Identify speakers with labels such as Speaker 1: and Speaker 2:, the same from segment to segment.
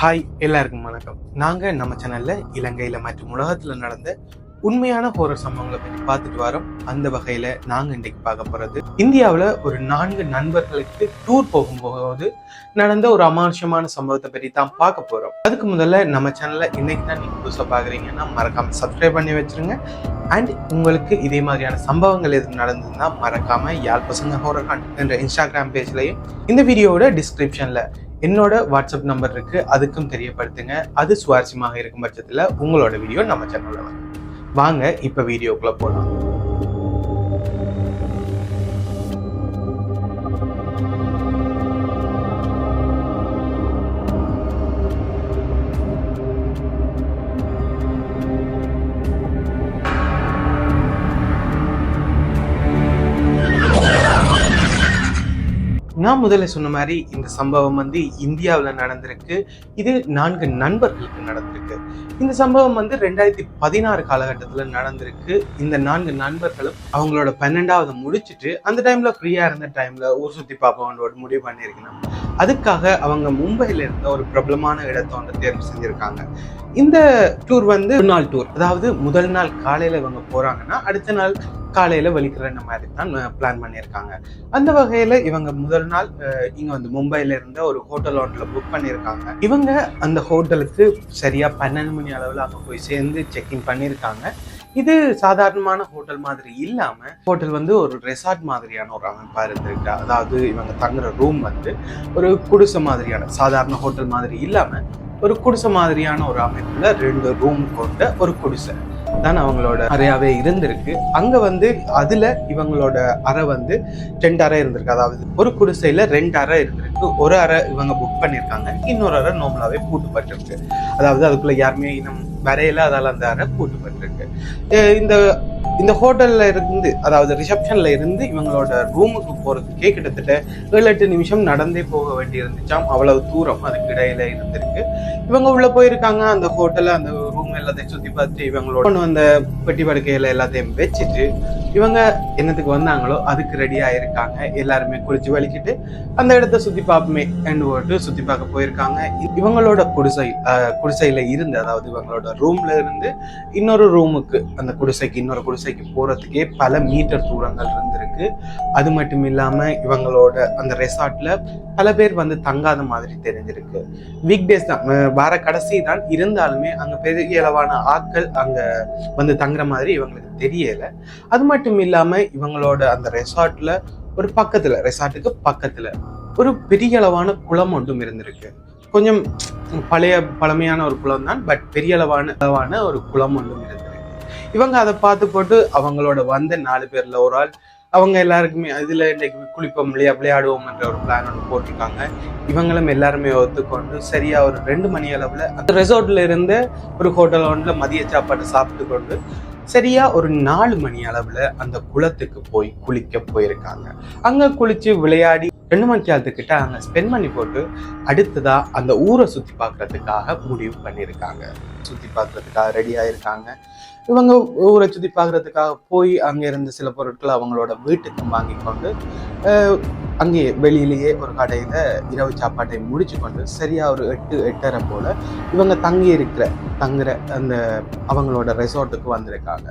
Speaker 1: Hi எல்லாருக்கும் வணக்கம். நாங்கள் நம்ம சேனலில் இலங்கையில் மற்றும் உலகத்தில் நடந்த உண்மையான ஹோரர் சம்பவங்களை பற்றி பார்த்துட்டு வரோம். அந்த வகையில் நாங்கள் இன்றைக்கு பார்க்க போகிறது இந்தியாவில் ஒரு நான்கு நண்பர்களுக்கு டூர் போகும்போது நடந்த ஒரு அமானுஷமான சம்பவத்தை பற்றி தான் பார்க்க போகிறோம் அதுக்கு முதல்ல நம்ம சேனலில் இன்றைக்கி தான் நீங்கள் புதுசாக பார்க்குறீங்கன்னா மறக்காமல் சப்ஸ்கிரைப் பண்ணி வச்சிருங்க. அண்ட் உங்களுக்கு இதே மாதிரியான சம்பவங்கள் எதுவும் நடந்ததுன்னா மறக்காமல் யாழ் பசங்க ஹோரர் ஹண்ட் என்ற இன்ஸ்டாகிராம் பேஜ்லையும் இந்த வீடியோவோட டிஸ்கிரிப்ஷனில் என்னோட வாட்ஸ்அப் நம்பர் இருக்கு. அதுக்கும் தெரியப்படுத்துங்க. அது சுவாரஸ்யமாக இருக்கும் பட்சத்தில் உங்களோட வீடியோ நம்ம சேனலில் வாங்க வாங்க இப்போ வீடியோக்குள்ளே போகலாம் நான் முதல்ல சொன்ன மாதிரி இந்த சம்பவம் வந்து இந்தியாவில் நடந்திருக்கு. இது நான்கு நண்பர்களுக்கு நடந்திருக்கு. இந்த சம்பவம் வந்து ரெண்டாயிரத்தி பதினாறு காலகட்டத்தில் நடந்திருக்கு. இந்த நான்கு நண்பர்களும் அவங்களோட பன்னெண்டாவது முடிச்சுட்டு அந்த டைம்ல ஃப்ரீயா இருந்த டைம்ல ஊர் சுத்தி பார்ப்போம்னு ஒரு முடிவு பண்ணியிருக்கணும். அதுக்காக அவங்க மும்பையில இருந்த ஒரு பிரபலமான இடத்தை வந்து தேர்வு செஞ்சிருக்காங்க. இந்த டூர் வந்து ஒரு நாள் டூர் அதாவது முதல் நாள் காலையில இவங்க போறாங்கன்னா அடுத்த நாள் காலையில் வெளிக்கிற மாதிரி தான் பிளான் பண்ணியிருக்காங்க. அந்த வகையில் இவங்க முதல் நாள் இங்கே வந்து மும்பைல இருந்த ஒரு ஹோட்டல் ஒன்றில் புக் பண்ணியிருக்காங்க. இவங்க அந்த ஹோட்டலுக்கு சரியா பன்னெண்டு மணி அளவில் அங்கே போய் சேர்ந்து செக்இன் பண்ணியிருக்காங்க. இது சாதாரணமான ஹோட்டல் மாதிரி இல்லாமல் ஹோட்டல் வந்து ஒரு ரெசார்ட் மாதிரியான ஒரு அமைப்பாக இருந்திருக்கு. அதாவது இவங்க தங்குற ரூம் வந்து ஒரு குடிசை மாதிரியான சாதாரண ஹோட்டல் மாதிரி இல்லாமல் ஒரு குடிசை மாதிரியான ஒரு அமைப்பில் ரெண்டு ரூம் கொண்ட ஒரு குடிசை. தான் அவங்களோட அறையாவே இருந்திருக்கு. அங்க வந்து அதுல இவங்களோட அறை வந்து ரெண்டு அறை இருந்திருக்கு. அதாவது ஒரு குடிசையில ரெண்டு அறை இருந்திருக்கு. ஒரு அறை இவங்க புக் பண்ணியிருக்காங்க இன்னொரு அறை நோமலாவே பூட்டுப்பட்டிருக்கு. அதாவது அதுக்குள்ள யாருமே இன்னும் வரையில. அதால அந்த அறை பூட்டுப்பட்டிருக்கு. இந்த இந்த ஹோட்டல்ல இருந்து அதாவது ரிசப்ஷன்ல இருந்து இவங்களோட ரூமுக்கு போறதுக்கே கிட்டத்தட்ட ஏழு எட்டு நிமிஷம் நடந்தே போக வேண்டி இருந்துச்சாம் அவ்வளவு தூரம் அதுக்கு இடையில இருந்திருக்கு. இவங்க உள்ள போயிருக்காங்க. அந்த ஹோட்டல்ல அந்த எல்லாத்தையும் சுத்தி பார்த்துட்டு இவங்களோட கொண்டு வந்த பெட்டி படுக்கையில எல்லாத்தையும் வச்சுட்டு இவங்க என்னத்துக்கு வந்தாங்களோ அதுக்கு ரெடி ஆயிருக்காங்க எல்லாருமே குளிச்சு வலிக்கிட்டு அந்த இடத்த சுத்தி பார்ப்போமே என்று போட்டு சுத்தி பார்க்க போயிருக்காங்க. இ- இவங்களோட குடிசை குடிசையில் குடிசையில இருந்து அதாவது இவங்களோட ரூம்ல இருந்து இன்னொரு ரூமுக்கு அந்த குடிசைக்கு இன்னொரு குடிசைக்கு போறதுக்கே பல மீட்டர் தூரங்கள் இருந்திருக்கு. அது மட்டும் இல்லாம இவங்களோட அந்த ரெசார்ட்ல பல பேர் வந்து தங்காத மாதிரி தெரிஞ்சிருக்கு. வீக் டேஸ் தான் வார கடைசி தான். இருந்தாலுமே அங்க பெரிய அளவான ஆட்கள் அங்க வந்து தங்குற மாதிரி இவங்களுக்கு தெரியல. அது மட்டும் இல்லாம இவங்களோட அந்த ரெசார்ட்ல ஒரு பக்கத்துல ரெசார்ட்டுக்கு பக்கத்துல ஒரு பெரிய அளவான குளம் ஒன்றும் இருந்திருக்கு. கொஞ்சம் பழைய பழமையான ஒரு குளம் தான். பட் பெரிய அளவான அளவான ஒரு குளம் ஒன்றும் இருந்திருக்கு. இவங்க அதை பார்த்து போட்டு அவங்களோட வந்த நாலு பேர்ல ஒரு ஆள் அவங்க எல்லாருக்குமே இதுல இன்றைக்கு குளிப்போம் இல்லையா விளையாடுவோம்ன்ற ஒரு பிளான் ஒன்று போட்டிருக்காங்க. இவங்களும் எல்லாருமே ஒத்துக்கொண்டு சரியா ஒரு ரெண்டு மணி அளவுல அந்த ரெசார்ட்டில் இருந்து ஒரு ஹோட்டல் ஒன்றில் மதிய சாப்பாடு சாப்பிட்டு கொண்டு சரியா ஒரு நாலு மணி அளவுல அந்த குளத்துக்கு போய் குளிக்க போயிருக்காங்க. அங்க குளிச்சு விளையாடி ரெண்டு மணிக்கு நேரத்துக்கிட்ட அங்கே ஸ்பெண்ட் பண்ணி போட்டு அடுத்ததாக அந்த ஊரை சுற்றி பார்க்குறதுக்காக முடிவு பண்ணியிருக்காங்க. சுற்றி பார்க்குறதுக்காக ரெடி ஆயிருக்காங்க. இவங்க ஊரை சுற்றி பார்க்குறதுக்காக போய் அங்கே இருந்த சில பொருட்களை அவங்களோட வீட்டுக்கு வாங்கி கொண்டு அங்கேயே வெளியிலேயே ஒரு கடையில் இரவு சாப்பாட்டை முடிச்சு கொண்டு சரியாக ஒரு எட்டு எட்டரை போல் இவங்க தங்கி இருக்கிற தங்குற அந்த அவங்களோட ரெசார்ட்டுக்கு வந்திருக்காங்க.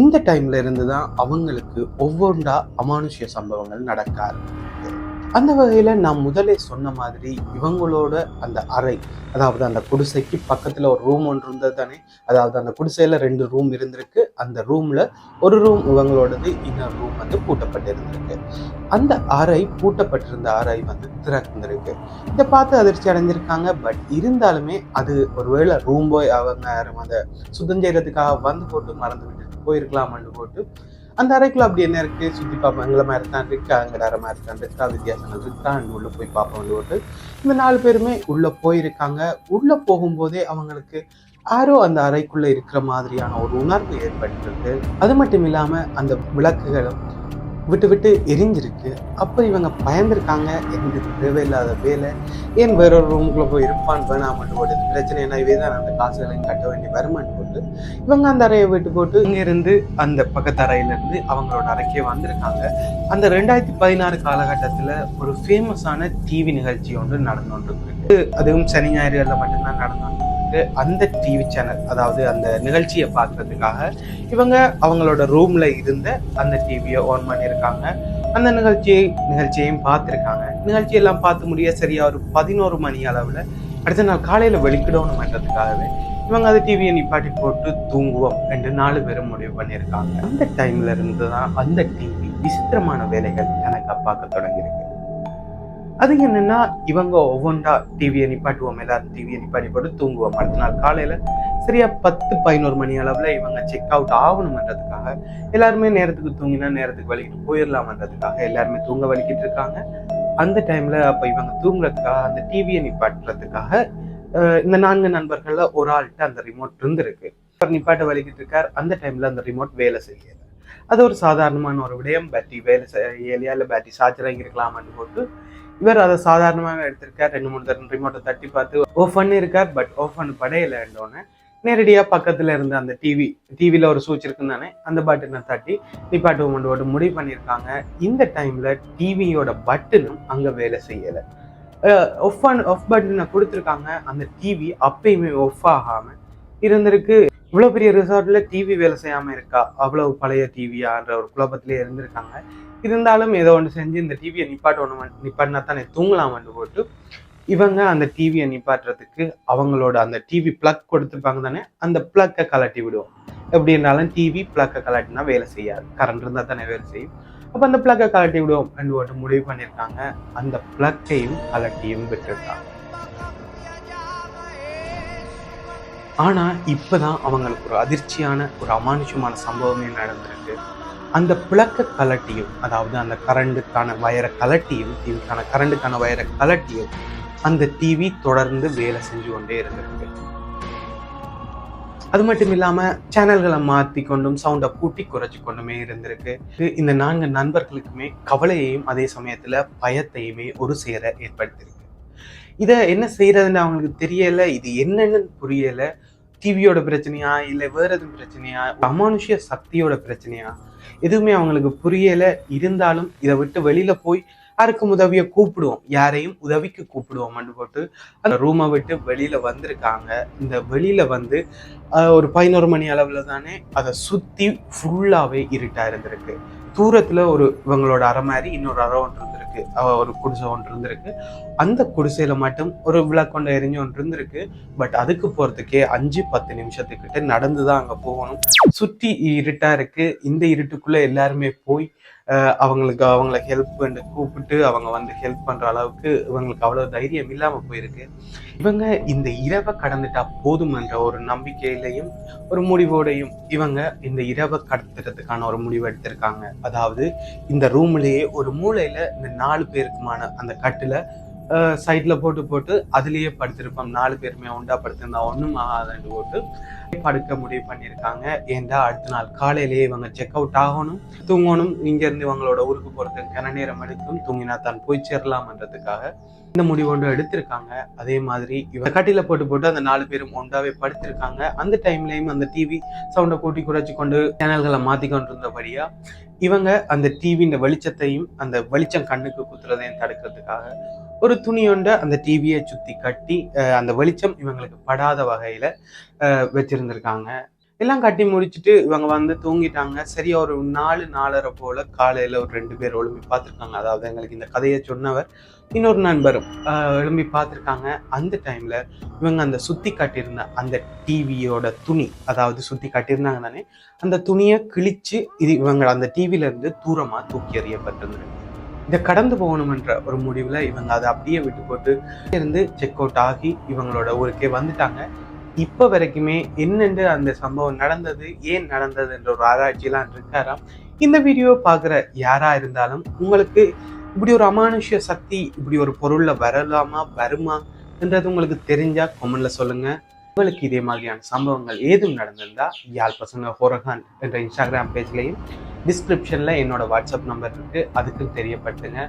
Speaker 1: இந்த டைம்ல இருந்து தான் அவங்களுக்கு ஒவ்வொன்றா அமானுஷ்ய சம்பவங்கள் நடக்க ஆரம்பிக்குது. அந்த வகையில் நான் முதலே சொன்ன மாதிரி இவங்களோட அந்த அறை அதாவது அந்த குடிசைக்கு பக்கத்தில் ஒரு ரூம் ஒன்று இருந்தது தானே? அதாவது அந்த குடிசையில் ரெண்டு ரூம் இருந்திருக்கு. அந்த ரூமில் ஒரு ரூம் இவங்களோடது இன்னொரு ரூம் வந்து பூட்டப்பட்டிருந்திருக்கு. அந்த அறை பூட்டப்பட்டிருந்த அறை வந்து திறந்திருக்கு. இதை பார்த்து அதிர்ச்சி அடைஞ்சிருக்காங்க. பட் இருந்தாலுமே அது ஒருவேளை ரூம் போய் அவங்க யாரும் அதை சுத்தம் செய்கிறதுக்காக வந்து போட்டு மறந்து விட்டு போயிருக்கலாமான்னு போட்டு அந்த அறைக்குள்ள அப்படி என்ன இருக்கு? சுத்தி பார்ப்போம் எங்களை மாதிரி தான் இருக்கா. அங்கே அரை மாதிரி தான் இருக்கா. வித்தியாசங்கள் இருக்கா அங்க உள்ள போய் பார்ப்போம் போட்டு இந்த நாலு பேருமே உள்ள போயிருக்காங்க. உள்ள போகும்போதே அவங்களுக்கு யாரோ அந்த அறைக்குள்ள இருக்கிற மாதிரியான ஒரு உணர்வு ஏற்பட்டிருக்கு. அது மட்டும் இல்லாம அந்த விளக்குகளும் விட்டு விட்டு எரிஞ்சிருக்கு. அப்போ இவங்க பயந்துருக்காங்க. எங்களுக்கு தேவையில்லாத வேலை. ஏன் வேற ஒரு ரூமுக்குள்ளே போய் இருப்பான் வேணாமட்டு போட்டு பிரச்சனை என்ன? இவே தான் அந்த காசுகளையும் கட்ட வேண்டிய வருமானு போட்டு இவங்க அந்த அறையை விட்டு போட்டு இங்கேருந்து அந்த பக்கத்து அறையிலேருந்து அவங்களோட அறைக்கே வந்திருக்காங்க. அந்த ரெண்டாயிரத்தி பதினாறு காலகட்டத்தில் ஒரு ஃபேமஸான டிவி நிகழ்ச்சி ஒன்று நடந்து கொண்டிருக்கு அதுவும் சனி ஞாயிறுகளில் மட்டும்தான் நடந்து கொண்டிருக்கு அந்த டிவி சேனல் அதாவது அந்த நிகழ்ச்சியை பார்க்கறதுக்காக இவங்க அவங்களோட ரூம்ல இருந்த அந்த டிவியை ஆன் பண்ணியிருக்காங்க. அந்த நிகழ்ச்சியை நிகழ்ச்சியையும் பார்த்துருக்காங்க. நிகழ்ச்சியெல்லாம் பார்த்து முடிய சரியா ஒரு பதினோரு மணி அளவில் அடுத்த நாள் காலையில் வெளிக்கிடணும்ன்றதுக்காகவே இவங்க அந்த டிவியை நிப்பாட்டி போட்டு தூங்குவோம் என்று நாலு பேரும் முடிவு பண்ணியிருக்காங்க. அந்த டைம்ல இருந்து தான் அந்த டிவி விசித்திரமான வேலைகள் எனக்கு பார்க்க தொடங்கியிருக்கு. அது என்னன்னா இவங்க ஒவ்வொன்றா டிவியை நிப்பாட்டுவோம் எல்லாரும் டிவியை நிப்பாட்டி போட்டு தூங்குவோம். அடுத்த நாள் காலையில சரியா பத்து பதினோரு மணி அளவுல இவங்க செக் அவுட் ஆகணும்ன்றதுக்காக எல்லாருமே நேரத்துக்கு தூங்கினா நேரத்துக்கு வலிக்கிட்டு போயிடலாம்ன்றதுக்காக எல்லாருமே தூங்க வலிக்கிட்டு இருக்காங்க. அந்த டைம்ல அப்ப இவங்க தூங்குறதுக்காக அந்த டிவியை நிப்பாட்டுறதுக்காக இந்த நான்கு நண்பர்கள்ல ஒரு ஆள்கிட்ட அந்த ரிமோட் இருந்திருக்கு. அவர் நிப்பாட்ட வலிக்கிட்டு இருக்கார். அந்த டைம்ல அந்த ரிமோட் வேலை செய்யாது அது ஒரு சாதாரணமான ஒரு விடயம். பேட்டரி வேலை செய்யலையா இல்லை பேட்டரி சார்ஜராக இருக்கலாமான்னு போட்டு இவர் அதை சாதாரணமாகவே எடுத்திருக்கார். ரெண்டு மூணு தரம் ரிமோட்டை தட்டி பார்த்து ஓஃப் பண்ணியிருக்கார். பட் ஓஃபன் பண்ண படையிலன்றோன்னே நேரடியாக பக்கத்தில் இருந்த அந்த டிவி டிவியில் ஒரு சூச் இருக்குன்னு தானே அந்த பட்டனை தட்டி நிப்பாட்டு போட்டு முடிவு பண்ணியிருக்காங்க. இந்த டைமில் டிவியோட பட்டனும் அங்கே வேலை செய்யலை. ஒஃப் ஆன் ஒஃப் பட்டனை கொடுத்துருக்காங்க. அந்த டிவி அப்பயுமே ஒஃப் ஆகாமல் இருந்திருக்கு. இவ்வளோ பெரிய ரிசார்ட்ல டிவி வேலை செய்யாமல் இருக்கா? அவ்வளவு பழைய டிவியான்ற ஒரு குழப்பத்திலே இருந்திருக்காங்க. இருந்தாலும் ஏதோ ஒன்று செஞ்சு இந்த டிவியை நிப்பாட்ட ஒன்று நிப்பாட்டினா தானே தூங்கலாம்னு போட்டு இவங்க அந்த டிவியை நிப்பாட்டுறதுக்கு அவங்களோட அந்த டிவி பிளக் கொடுத்துருப்பாங்க தானே அந்த பிளக்கை கலட்டி விடுவோம். எப்படி இருந்தாலும் டிவி பிளக்கை கலட்டினா வேலை செய்யாது. கரண்ட் இருந்தால் தானே வேலை செய்யும். அப்போ அந்த பிளக்கை கலட்டி விடுவோம் ரெண்டு போட்டு முடிவு பண்ணியிருக்காங்க. அந்த பிளக்கையும் கலட்டியும் விட்டுருக்காங்க. ஆனால் இப்போ தான் அவங்களுக்கு ஒரு அதிர்ச்சியான ஒரு அமானுஷமான சம்பவமே நடந்திருக்கு. அந்த பிளக்க கலட்டியும் அதாவது அந்த கரண்டுக்கான வயரை கலட்டியும் டிவிக்கான கரண்டுக்கான வயரை கலட்டியும் அந்த டிவி தொடர்ந்து வேலை செஞ்சு கொண்டே இருந்திருக்கு. அது மட்டும் இல்லாமல் சேனல்களை மாற்றி கொண்டும் சவுண்டை கூட்டி குறைச்சி கொண்டுமே இருந்திருக்கு. இது இந்த நான்கு நண்பர்களுக்குமே கவலையையும் அதே சமயத்தில் பயத்தையுமே ஒரு சேர ஏற்படுத்தியிருக்கு இதை என்ன செய்யறதுன்னு அவங்களுக்கு தெரியலை இது என்னன்னு புரியலை. டிவியோட பிரச்சனையா இல்லை வேறு எதுவும் பிரச்சனையா அமானுஷ்ய சக்தியோட பிரச்சனையா? எதுவுமே அவங்களுக்கு புரியலை. இருந்தாலும் இதை விட்டு வெளியில போய் யாருக்கும் உதவியை கூப்பிடுவோம்? யாரையும் உதவிக்கு கூப்பிடுவோம்னு போட்டு அந்த ரூமை விட்டு வெளியில வந்திருக்காங்க. இந்த வெளியில வந்து ஒரு பதினோரு மணி அளவில் தானே அதை சுற்றி ஃபுல்லாகவே இருட்டா இருந்திருக்கு. தூரத்தில் ஒரு இவங்களோட அற மாதிரி இன்னொரு அறம் ஒன்று இருந்திருக்கு. ஒரு குடிசை ஒன்று இருந்திருக்கு. அந்த குடிசையில் மட்டும் ஒரு விளக்கொண்ட எரிஞ்சு ஒன்று இருந்திருக்கு. பட் அதுக்கு போகிறதுக்கே அஞ்சு பத்து நிமிஷத்துக்கிட்ட நடந்து தான் அங்கே போகணும். சுற்றி இருட்டாக இருக்குது இந்த இருட்டுக்குள்ளே எல்லாருமே போய் அவங்களுக்கு அவங்கள ஹெல்ப் பண்ணி கூப்பிட்டு அவங்க வந்து ஹெல்ப் பண்ணுற அளவுக்கு இவங்களுக்கு அவ்வளோ தைரியம் இல்லாமல் போயிருக்கு. இவங்க இந்த இரவை கடந்துட்டா போதுமன்ற ஒரு நம்பிக்கையிலையும் ஒரு முடிவோடையும் இவங்க இந்த இரவை கடத்துறதுக்கான ஒரு முடிவு எடுத்திருக்காங்க. அதாவது இந்த ரூம்லேயே ஒரு மூலையில் இந்த நாலு பேருக்குமான அந்த கட்டில் சைட்ல போட்டு போட்டு அதுலயே படுத்திருப்போம். நாலு பேருமே உண்டா படுத்திருந்தா ஒன்றும் ஆகாதுன்னு போட்டு படுக்க முடிவு பண்ணியிருக்காங்க. ஏன்டா அடுத்த நாள் காலையிலேயே இவங்க செக் அவுட் ஆகணும் தூங்கணும் இங்க இருந்து இவங்களோட ஊருக்கு போறதுக்கு கன நேரம் எடுக்கும் தூங்கினா தான் போய் சேரலாம்ன்றதுக்காக இந்த முடிவு ஒன்று எடுத்திருக்காங்க. அதே மாதிரி இவங்க கட்டில போட்டு போட்டு அந்த நாலு பேரும் ஒன்றாவே படுத்திருக்காங்க. அந்த டைம்லையும் அந்த டிவி சவுண்டை கூட்டி குறைச்சி கொண்டு சேனல்களை மாற்றி கொண்டு இவங்க அந்த டிவியின் வெளிச்சத்தையும் அந்த வெளிச்சம் கண்ணுக்கு குத்துறதையும் தடுக்கிறதுக்காக ஒரு துணியொண்ட அந்த டிவியை சுற்றி கட்டி அந்த வெளிச்சம் இவங்களுக்கு படாத வகையில் வச்சிருந்துருக்காங்க. எல்லாம் கட்டி முடிச்சுட்டு இவங்க வந்து தூங்கிட்டாங்க. சரியா ஒரு நாலு நாலரை போல காலையில் ஒரு ரெண்டு பேர் ஒழுங்கி பார்த்துருக்காங்க. அதாவது எங்களுக்கு இந்த கதையை சொன்னவர் இன்னொரு நண்பரும் ஆஹ், எழும்பி பார்த்திருக்காங்க. அந்த டைம்ல இவங்க அந்த சுத்தி காட்டியிருந்த அந்த டிவியோட துணி அதாவது சுத்தி காட்டியிருந்தாங்க தானே அந்த துணியை கிழிச்சு இது இவங்க அந்த டிவியிலேருந்து இருந்து தூரமா தூக்கி எறியப்பட்டிருந்தாங்க இதை கடந்து போகணுமென்ற ஒரு முடிவுல இவங்க அதை அப்படியே விட்டு போட்டு இருந்து செக் அவுட் ஆகி இவங்களோட ஊருக்கே வந்துட்டாங்க. இப்ப வரைக்குமே என்னென்று அந்த சம்பவம் நடந்தது ஏன் நடந்தது என்ற ஒரு ஆராய்ச்சியெலாம் இருக்காராம். இந்த வீடியோ பார்க்குற யாரா இருந்தாலும் உங்களுக்கு இப்படி ஒரு அமானுஷ்ய சக்தி இப்படி ஒரு பொருளில் வரலாமா வருமா என்றது உங்களுக்கு தெரிஞ்சால் கொமெண்ட்ல சொல்லுங்கள் உங்களுக்கு இதே மாதிரியான சம்பவங்கள் ஏதும் நடந்திருந்தால் யாழ் பசங்க ஹோரகான் என்ற இன்ஸ்டாகிராம் பேஜ்லையும் டிஸ்கிரிப்ஷனில் என்னோட வாட்ஸ்அப் நம்பர் இருக்குது அதுக்கு தெரியப்படுத்துங்க.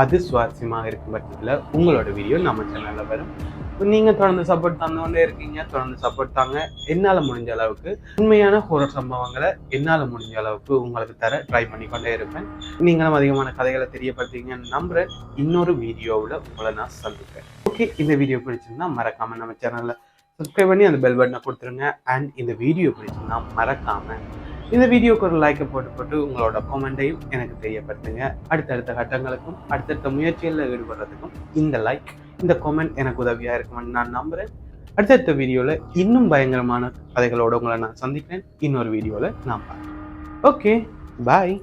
Speaker 1: அது சுவாரஸ்யமாக இருக்கும் பட்சத்தில் உங்களோட வீடியோ நம்ம சேனலில் வரும். நீங்கள் தொடர்ந்து சப்போர்ட் தந்தோன்னே இருக்கீங்க தொடர்ந்து சப்போர்ட் தாங்க. என்னால் முடிஞ்ச அளவுக்கு உண்மையான ஹோரர் சம்பவங்களை என்னால் முடிஞ்ச அளவுக்கு உங்களுக்கு தர ட்ரை பண்ணிக்கொண்டே இருப்பேன். நீங்களும் அதிகமான கதைகளை தெரியப்படுத்தீங்கன்னு நம்புகிறேன் இன்னொரு வீடியோவில் உங்களை நான் சந்திப்பேன். ஓகே இந்த வீடியோ பிடிச்சிருந்தா மறக்காமல் நம்ம சேனலில் சப்ஸ்கிரைப் பண்ணி அந்த பெல் பட்டனை கொடுத்துருங்க. அண்ட் இந்த வீடியோ பிடிச்சிருந்தா மறக்காமல் இந்த வீடியோக்கு ஒரு லைக்கை போட்டு போட்டு உங்களோட கமெண்ட்டையும் எனக்கு தெரியப்படுத்துங்க. அடுத்தடுத்த கட்டங்களுக்கும் அடுத்தடுத்த முயற்சிகளில் ஈடுபடுறதுக்கும் இந்த லைக் இந்த கமெண்ட் எனக்கு உதவியாக இருக்கும்னு நான் நம்புகிறேன் அடுத்தடுத்த வீடியோவில் இன்னும் பயங்கரமான கதைகளோட உங்களை நான் சந்திக்கிறேன் இன்னொரு வீடியோவில் நான் பார்க்குறேன் ஓகே பாய்